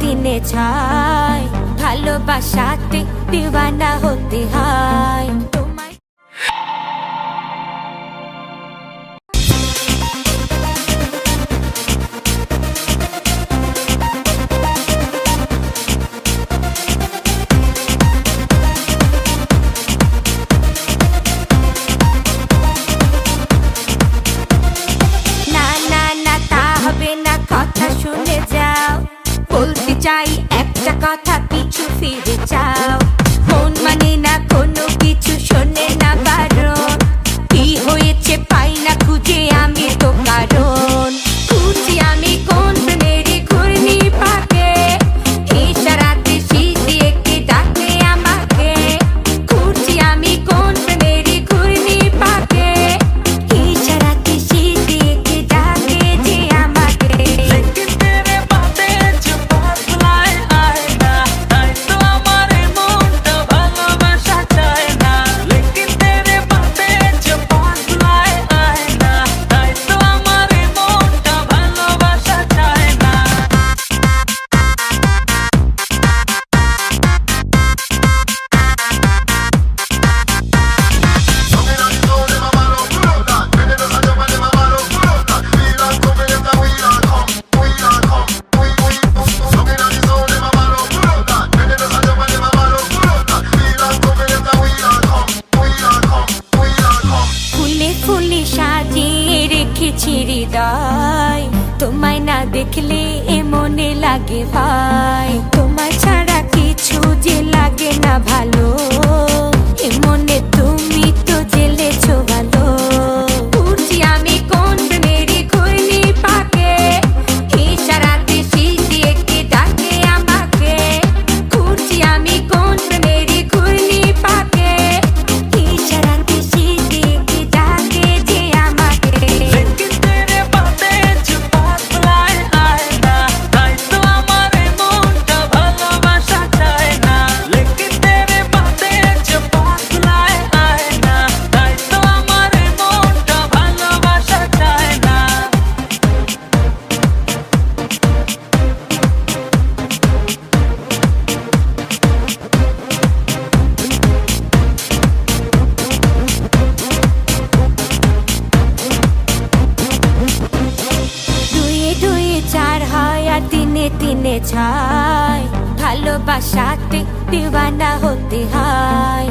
দিনে যাই ভালোবাসাতে দিওয়ানা হতে হয়। না না না, তা হবে না, কথা শুনে যা Feed it, child. ফুলি সাজিয়ে রেখেছি হৃদয়। তোমায় না দেখলে এ মনে লাগে ভাই। তোমায় ছাড়া কিছু যে লাগে না ভালো। এমন মনে চায় ভালোবাসাতে দিওয়ানা হতে হয়।